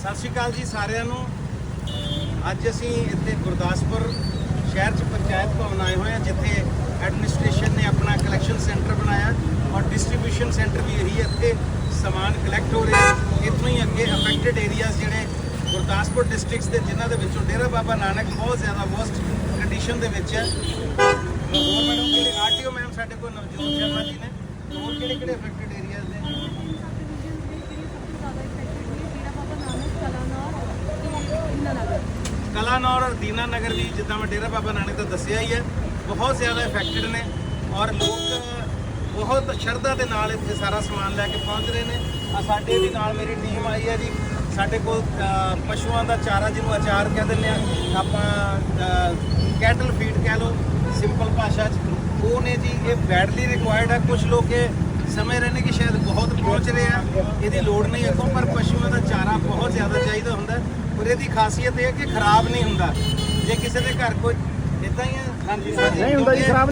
ਸਤਿ ਸ਼੍ਰੀ ਅਕਾਲ ਜੀ ਸਾਰਿਆਂ ਨੂੰ। ਅੱਜ ਅਸੀਂ ਇੱਥੇ ਗੁਰਦਾਸਪੁਰ ਸ਼ਹਿਰ 'ਚ ਪੰਚਾਇਤ ਭਵਨ ਆਏ ਹੋਏ ਹਾਂ, ਜਿੱਥੇ ਐਡਮਿਨਿਸਟ੍ਰੇਸ਼ਨ ਨੇ ਆਪਣਾ ਕਲੈਕਸ਼ਨ ਸੈਂਟਰ ਬਣਾਇਆ ਔਰ ਡਿਸਟ੍ਰੀਬਿਊਸ਼ਨ ਸੈਂਟਰ ਵੀ ਇਹੀ ਹੈ, ਇੱਥੇ ਸਮਾਨ ਕਲੈਕਟ ਹੋ ਰਿਹਾ। ਇੱਥੋਂ ਹੀ ਅੱਗੇ ਅਫੈਕਟਡ ਏਰੀਆਜ਼ ਜਿਹੜੇ ਗੁਰਦਾਸਪੁਰ ਡਿਸਟ੍ਰਿਕਟਸ ਦੇ, ਜਿਨ੍ਹਾਂ ਦੇ ਵਿੱਚੋਂ ਡੇਰਾ ਬਾਬਾ ਨਾਨਕ ਬਹੁਤ ਜ਼ਿਆਦਾ ਵਰਸਟ ਕੰਡੀਸ਼ਨ ਦੇ ਵਿੱਚ ਹੈ। ਹੋਰ ਮੈਡਮ ਜਿਹੜੇ ਆਰਟੀਓ ਮੈਮ ਸਾਡੇ ਕੋਲ ਨਵਜੋਤ ਸ਼ਰਮਾ ਜੀ ਨੇ। ਹੋਰ ਕਿਹੜੇ ਕਿਹੜੇ ਅਫੈਕਟਡ ਏਰੀਆਜ਼ ਨੇ? ਕਲਾਨੌਰ ਔਰ ਦੀਨਾ ਨਗਰ ਵੀ ਜਿੱਦਾਂ ਮੈਂ ਡੇਰਾ ਬਾਬਾ ਨਾਨਕ ਦਾ ਦੱਸਿਆ ਹੀ ਹੈ, ਬਹੁਤ ਜ਼ਿਆਦਾ ਇਫੈਕਟਡ ਨੇ ਔਰ ਲੋਕ ਬਹੁਤ ਸ਼ਰਧਾ ਦੇ ਨਾਲ ਇੱਥੇ ਸਾਰਾ ਸਮਾਨ ਲੈ ਕੇ ਪਹੁੰਚ ਰਹੇ ਨੇ। ਆ ਸਾਡੇ ਵੀ ਨਾਲ ਮੇਰੀ ਟੀਮ ਆਈ ਹੈ ਜੀ। ਸਾਡੇ ਕੋਲ ਪਸ਼ੂਆਂ ਦਾ ਚਾਰਾ ਜਿਹਨੂੰ ਅਚਾਰ ਕਹਿ ਦਿੰਦੇ ਆ ਆਪਾਂ ਕੈਟਲ ਫੀਡ ਕਹਿ ਲਓ ਸਿੰਪਲ ਭਾਸ਼ਾ 'ਚ। ਉਹ ਨੇ ਜੀ ਇਹ ਬੈਡਲੀ ਰਿਕੁਆਇਰਡ ਹੈ ਕੁਝ ਲੋਕ ਇਹ ਸਮਝ ਰਹੇ ਨੇ ਕਿ ਸ਼ਾਇਦ ਬਹੁਤ ਪਹੁੰਚ ਰਹੇ ਆ। ਇਹਦੀ ਲੋੜ ਨਹੀਂ ਅੱਗੋਂ ਪਰ ਪਸ਼ੂਆਂ ਦਾ ਚਾਰਾ ਬਹੁਤ ਜ਼ਿਆਦਾ ਚਾਹੀਦਾ ਹੁੰਦਾ। ਔਰ ਇਹਦੀ ਖਾਸੀਅਤ ਇਹ ਹੈ ਕਿ ਖਰਾਬ ਨਹੀਂ ਹੁੰਦਾ। ਜੇ ਕਿਸੇ ਦੇ ਘਰ ਕੋਈ ਇਦਾਂ ਹੀ ਹੈ ਹਾਂਜੀ ਨਹੀਂ ਹੁੰਦਾ ਜੀ, ਖਰਾਬ